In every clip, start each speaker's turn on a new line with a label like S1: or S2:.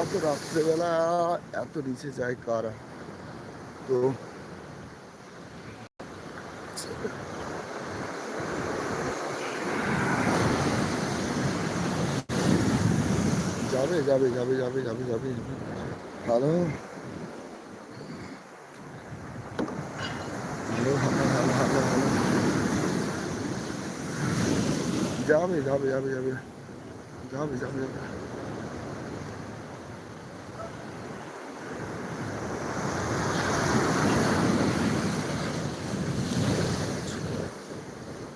S1: এত রাত্রেবেলা এত নিচে যায় কারা? তো যাবে যাবে যাবে যাবে যাবে যাবে। Hello hello hello hello hello hello যাবে যাবে যাবে যাবে যাবে যাবে যাবে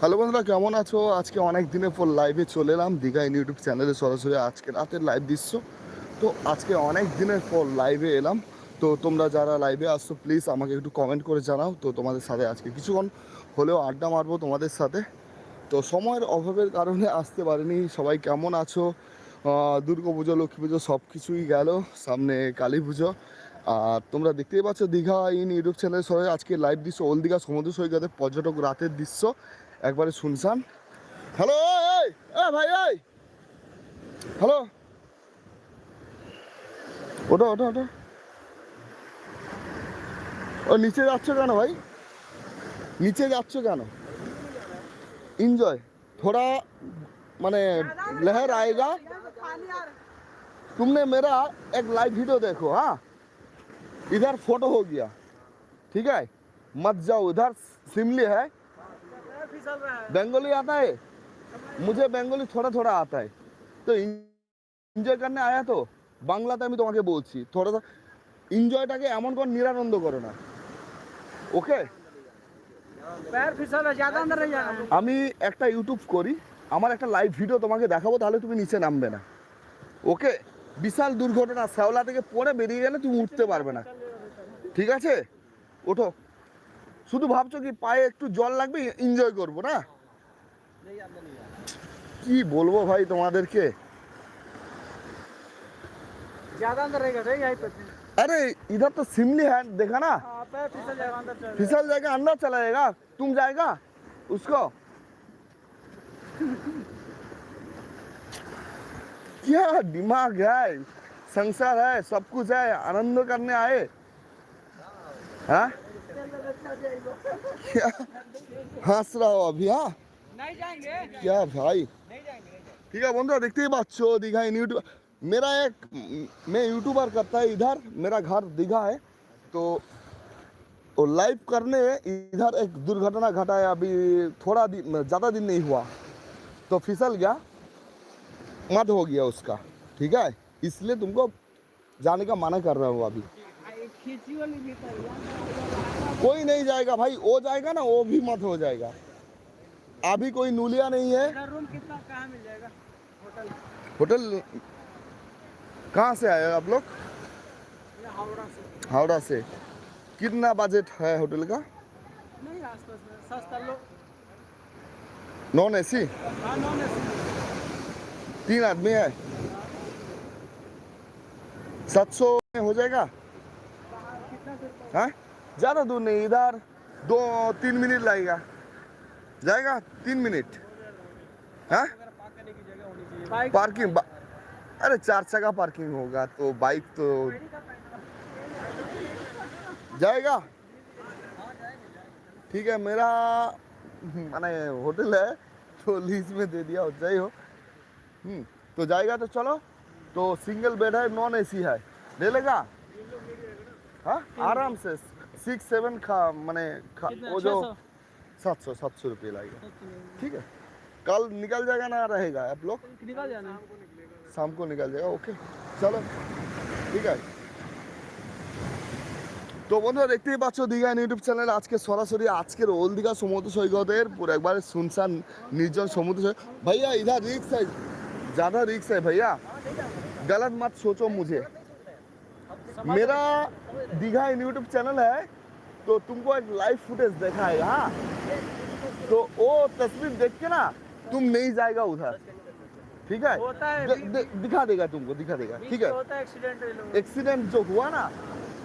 S1: হ্যালো বন্ধুরা, কেমন আছো? আজকে অনেক দিনের পর লাইভে চলে এলাম দীঘা ইউটিউব চ্যানেলে সরাসরি আজকে রাতের লাইভ দিচ্ছ তো আজকে অনেক দিনের পর লাইভে এলাম। তো তোমরা যারা লাইভে আসছো প্লিজ আমাকে একটু কমেন্ট করে জানাও। তো তোমাদের সাথে আজকে কিছুক্ষণ হলেও আড্ডা মারবো তোমাদের সাথে। তো সময়ের অভাবের কারণে আসতে পারিনি। সবাই কেমন আছো? দুর্গা পুজো, লক্ষ্মী পুজো সব কিছুই গেল, সামনে কালী পুজো। আর তোমরা দেখতেই পাচ্ছ দীঘা ইন ইউটিউব চ্যানেলে সবাই আজকে লাইভ দৃশ্য ওল দীঘা, সমুদ্র সৈকতে পর্যটক রাতের দৃশ্য, একবারে শুনছান হ্যালো ভাই, এই। হ্যালো ওটা ওটা ওটা ও, নিচে যাচ্ছ কেন ভাই? নিচে যাচ্ছ কেন? इंजॉय थोड़ा माने लहर आएगा तुमने मेरा एक लाइव वीडियो देखो हाँ इधर फोटो हो गया ठीक है मत जाओ इधर सिमली है बंगाली आता है मुझे बंगाली थोड़ा थोड़ा आता है तो এনজয় করতে আয়া তো বাংলাতে আমি তোমাকে বলছি থোড়া এনজয়টাকে এমন কোন নিরানন্দ করো না ওকে আমি একটা ইউটিউব করি আমার একটা লাইভ ভিডিও তোমাকে দেখাবো তাহলে তুমি নিচে নামবে না ওকে বিশাল দুর্ঘটনা শ্যাওলা থেকে পড়ে বেরিয়ে গেলে তুমি উঠতে পারবে না ঠিক আছে ওঠো শুধু ভাবছো কি পায়ে একটু জল লাগবে এনজয় করবো না কি বলবো ভাই তোমাদেরকে
S2: ज्यादा अंदर रहेगा नहीं यहीं पे
S1: अरे इधर तो सिमली है देखा ना
S2: हाँ, पैर फिसल जाएगा अंदर चल
S1: फिसल जाएगा अंदर चला जाएगा। तुम जाएगा उसको। क्या दिमाग है? संसार है सब कुछ है आनंद करने आए। हाँ? क्या? हंस रहा हो अभी हाँ?
S2: नहीं जाएँगे।
S1: क्या भाई? ठीक है बंधुआ देखते ही पाচ্ছ दीघा इन यूट्यूब मेरा एक मैं यूट्यूबर करता है इधर मेरा घर दीघा है तो वो लाइव करने इधर एक दुर्घटना घटा है, अभी थोड़ा दिन, ज़्यादा दिन नहीं हुआ तो फिसल गया मत हो गया उसका, ठीक है? इसलिए तुमको जाने का मना कर रहा हूँ अभी। कोई नहीं जाएगा भाई, वो जाएगा ना, वो भी मत हो जाएगा। अभी कोई नूलिया नहीं है।
S2: रूम कितना कहाँ मिल जाएगा होटल
S1: होटल कहाँ से आए आप लोग?
S2: हावड़ा से
S1: हावड़ा से। कितना बजट है होटल का? नॉन एसी तीन आदमी है। सात सौ में हो जाएगा? हाँ? ज़्यादा दूर नहीं, इधर दो, तीन मिनट लगेगा। जाएगा? तीन मिनट हाँ? पार्किंग अरे चार जगह पार्किंग होगा तो बाइक तो जाएगा? ठीक है मेरा माने होटल है तो लीज में दे दिया हो। जाए हो तो जाएगा तो चलो। तो सिंगल बेड है नॉन एसी है। ले लेगा? हाँ आराम से। सिक्स सेवन खा मैंने खा वो जो सात सौ सात सौ रुपये लगेगा। ठीक है। कल निकल जाएगा ना रहेगा आप लोग?
S2: निकल जाना।
S1: शाम को निकल जाएगा ओके चलो ठीक है। তো বন্ধুরা দেখতেই পাচ্ছ দীঘা ইউটিউব চ্যানেলে আজকে সরাসরি আজকের ওল দীঘা সমুদ্র সৈকতের পুরো একবারে শুনশান নির্জন সমুদ্র সৈকত भैया इधर रिक्स है ज़्यादा रिक्स है भैया गलत मत सोचो मुझे मेरा दीघा यूट्यूब चैनल है तो तुमको एक लाइव फुटेज दिखाएगा हाँ तो वो तस्वीर देख के ना तुम नहीं जाएगा उधर ठीक है
S2: होता है
S1: दे- दे- दिखा देगा तुमको दिखा देगा
S2: बीच
S1: ठीक
S2: में
S1: है
S2: होता है एक्सीडेंट ये लोग
S1: एक्सीडेंट जो हुआ ना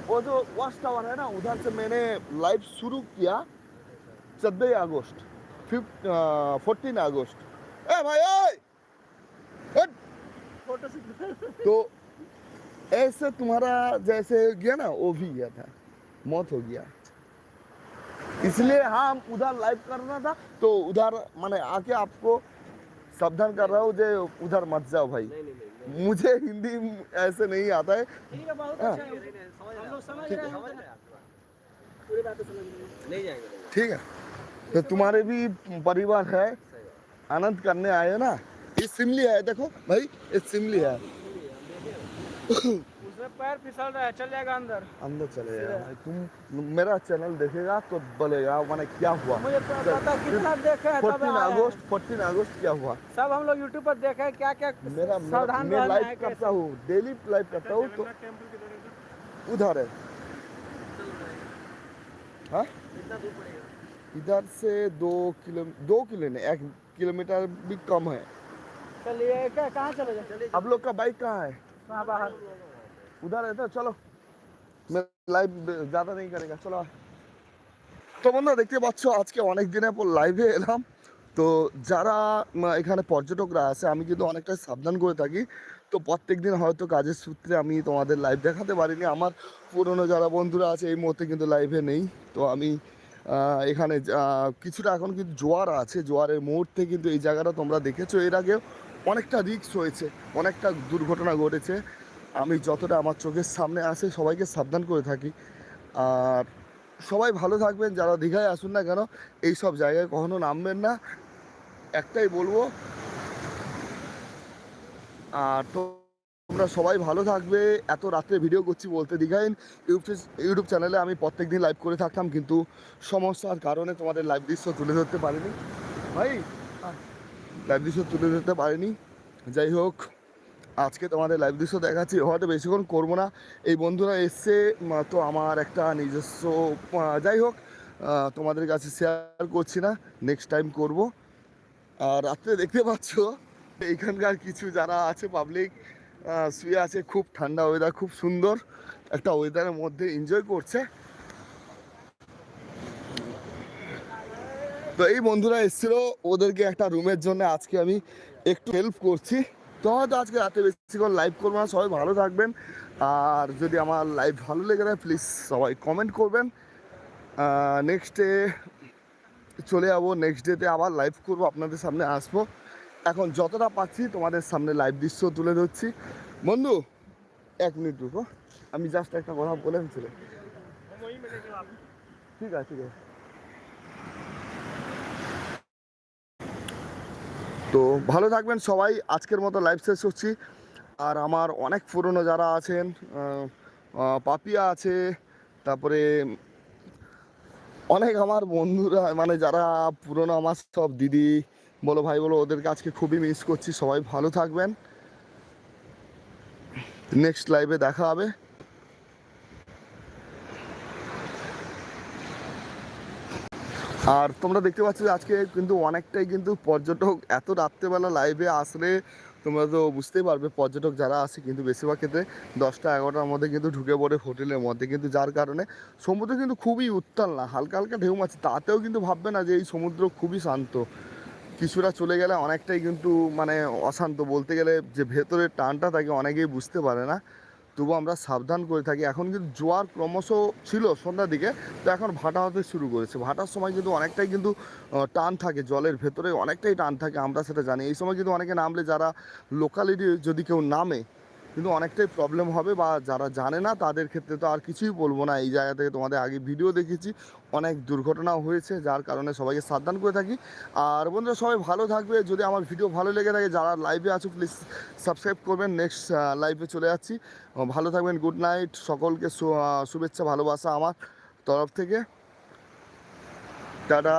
S1: वो जो वॉच टावर है ना उधर से मैंने लाइव शुरू किया चौदह अगस्त फोर्टीन अगस्त। ए भाई ए तो ऐसे तुम्हारा जैसे गया ना वो भी गया था। मौत हो गया। इसलिए हाँ हम उधर लाइव करना था तो उधर मैंने आके आपको सावधान कर रहा हूँ जो उधर मत जाओ भाई। मुझे हिंदी ऐसे नहीं आता है।
S2: हाँ।
S1: ठीक है तो तुम्हारे भी परिवार है। आनंद करने आए ना। ये सिमली है देखो भाई ये सिमली है।
S2: पैर फिसल रहा है चल जाएगा अंदर।
S1: अंदर चले भाई तुम मेरा चैनल देखेगा तो बोलेगा मैंने क्या हुआ?
S2: मुझे पता कितना देखे है
S1: फोर्टीन अगस्त फोर्टीन अगस्त क्या हुआ?
S2: सब हम लोग यूट्यूब पर देखे हैं क्या क्या
S1: मेरा मैं लाइव करता हूँ डेली लाइव करता हूँ तो उधर है। हाँ? इधर से दो किलो दो किलो नहीं एक किलोमीटर भी कम है।
S2: चलिए कहाँ चले जाए?
S1: आप लोग का बाइक कहाँ है?
S2: बाहर।
S1: उधर है तो चलो मैं লাইভ ज़्यादा नहीं करेगा চলো তো বন্ধুরা দেখতে পাচ্ছ আজকে অনেক দিনের পর লাইভে এলাম তো যারা উম, এখানে পর্যটকরা আছে আমি কিন্তু অনেকটাই সাবধান করে থাকি তো প্রত্যেক দিন হয়তো কাজের সূত্রে আমি তোমাদের লাইভ দেখাতে পারিনি আমার পুরনো যারা বন্ধুরা আছে এই মুহূর্তে কিন্তু লাইভে নেই তো আমি আহ, এখানে আহ, কিছুটা এখন কিন্তু জোয়ার আছে জোয়ারের মুহূর্তে কিন্তু এই জায়গাটা তোমরা দেখেছো এর আগেও অনেকটা রিস্ক হয়েছে অনেকটা দুর্ঘটনা ঘটেছে আমি যতটা আমার চোখের সামনে আসে সবাইকে সাবধান করে থাকি। আর সবাই ভালো থাকবেন, যারা দীঘায় আসুন না কেন, এই সব জায়গায় কখনো নামবেন না। একটাই বলব, আর তো তোমরা সবাই ভালো থাকবে। এত রাত্রে ভিডিও করছি বলতে দীঘাইন ইউটিউব ইউটিউব চ্যানেলে আমি প্রত্যেক দিন লাইভ করে থাকতাম, কিন্তু সমস্যার কারণে তোমাদের লাইভ দৃশ্য তুলে ধরতে পারিনি। ভাই লাইভ দৃশ্য তুলে ধরতে পারিনি। যাই হোক। আজকে তোমাদের লাইভ দৃশ্য দেখাচ্ছি, হয়তো বেশিক্ষণ করব না। এই বন্ধুরা এসছে তো আমার একটা নিজস্ব যাই হোক তোমাদের কাছে শেয়ার করছি না নেক্সট টাইম করব। আর রাত্রে দেখতে পাচ্ছ, এইখানকার কিছু যারা আছে পাবলিক শুয়ে আছে, খুব ঠান্ডা ওয়েদার খুব সুন্দর একটা ওয়েদারের মধ্যে এনজয় করছে। তো এই বন্ধুরা এসেছিল, ওদেরকে একটা রুমের জন্য আজকে আমি একটু হেল্প করছি। তো হয়তো আজকে রাতে বেশিক্ষণ লাইভ করব না, সবাই ভালো থাকবেন। আর যদি আমার লাইভ ভালো লেগে থাকে প্লিজ সবাই কমেন্ট করবেন। নেক্সট ডে চলে যাব নেক্সট ডেতে আবার লাইভ করব, আপনাদের সামনে আসব। এখন যতটা পাচ্ছি তোমাদের সামনে লাইভ দৃশ্য তুলে ধরছি। বন্ধু, এক মিনিট রুকো। আমি জাস্ট একটা কথা বলে ঠিক আছে ঠিক আছে। তো ভালো থাকবেন সবাই, আজকের মতো লাইভ শেষ করছি। আর আমার অনেক পুরনো যারা আছেন পাপিয়া আছে, তারপরে অনেক আমার বন্ধুরা মানে যারা পুরনো আমার সব দিদি, বলো ভাই বলো, ওদেরকে আজকে খুবই মিস করছি। সবাই ভালো থাকবেন। নেক্সট লাইভে দেখা হবে। আর তোমরা দেখতে পাচ্ছ যে আজকে কিন্তু অনেকটাই কিন্তু পর্যটক এত রাত্রেবেলা লাইভে আসলে তোমরা তো বুঝতেই পারবে পর্যটক যারা আসে কিন্তু বেশিরভাগ ক্ষেত্রে দশটা, এগারোটার মধ্যে কিন্তু ঢুকে পড়ে হোটেলের মধ্যে। কিন্তু যার কারণে সমুদ্র কিন্তু খুবই উত্তাল না, হালকা হালকা ঢেউ মারছে। তাতেও কিন্তু ভাববে না যে এই সমুদ্র খুবই শান্ত। কিছুটা চলে গেলে অনেকটাই কিন্তু মানে অশান্ত বলতে গেলে যে ভেতরের টানটা থাকে অনেকেই বুঝতে পারে না। তবু আমরা সাবধান করে থাকি। এখন কিন্তু জোয়ার ক্রমশ ছিল সন্ধ্যার দিকে, তো এখন ভাটা হতে শুরু করেছে। ভাটার সময় কিন্তু অনেকটাই কিন্তু টান থাকে জলের ভেতরে, অনেকটাই টান থাকে, আমরা সেটা জানি। এই সময় কিন্তু অনেকে নামলে যারা লোকালিটি যদি কেউ নামে কিন্তু অনেকটাই প্রবলেম হবে বা যারা জানে না, তাদের ক্ষেত্রে তো আর কিছুই বলব না। এই জায়গা থেকে তোমাদের আগে ভিডিও দেখেছি, অনেক দুর্ঘটনাও হয়েছে, যার কারণে সবাইকে সাবধান করে থাকি। আর বন্ধুরা, সবাই ভালো থাকবে। যদি আমার ভিডিও ভালো লেগে থাকে, যারা লাইভে আছো প্লিজ সাবস্ক্রাইব করবেন। নেক্সট লাইভে চলে যাচ্ছি। ভালো থাকবেন গুড নাইট সকলকে শুভেচ্ছা, ভালোবাসা আমার তরফ থেকে। টাটা।